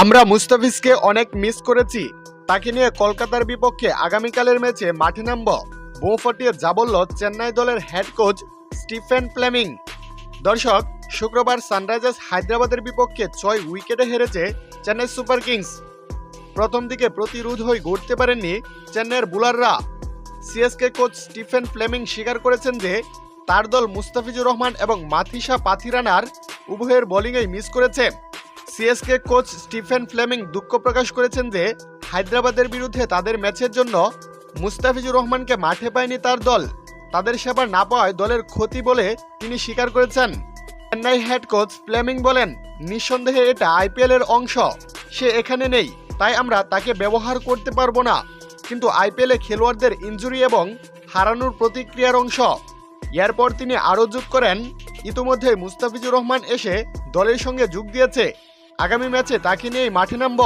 আমরা মুস্তাফিজকে অনেক মিস করেছি। তাকে নিয়ে কলকাতার বিপক্ষে আগামীকালের ম্যাচে মাঠে নামব। বউ ফাটিয়ে যা বলল চেন্নাই দলের হেড কোচ স্টিফেন প্লেমিং দর্শক, শুক্রবার সানরাইজার্স হায়দ্রাবাদের বিপক্ষে ছয় উইকেটে হেরেছে চেন্নাই সুপার কিংস। প্রথম দিকে প্রতিরোধ হয়ে গড়তে পারেননি চেন্নাইয়ের বুলাররা। সিএসকে কোচ স্টিফেন ফ্লেমিং স্বীকার করেছেন যে, তার দল মুস্তাফিজুর রহমান এবং মাথিসা পাথিরানার উভয়ের বোলিংয়েই মিস করেছে। সিএসকে কোচ স্টিফেন ফ্লেমিং দুঃখ প্রকাশ করেছেন যে হায়দ্রাবাদের বিরুদ্ধে তাদের ম্যাচের জন্য মুস্তাফিজুর রহমানকে মাঠে পায়নি তার দল। তাদের সেবা না পাওয়ায় দলের ক্ষতি বলে তিনি স্বীকার করেছেন। চেন্নাই হেড কোচ ফ্লেমিং বলেন, নিঃসন্দেহে এটা আইপিএল এর অংশ। সে এখানে নেই, তাই আমরা তাকে ব্যবহার করতে পারব না। কিন্তু আইপিএলে খেলোয়াড়দের ইনজুরি এবং হারানোর প্রতিক্রিয়ার অংশ। এরপর তিনি আরও যোগ করেন ইতিমধ্যে মুস্তাফিজুর রহমান এসে দলের সঙ্গে যোগ দিয়েছে। আগামী ম্যাচে তাকে নিয়েই মাঠে নামব।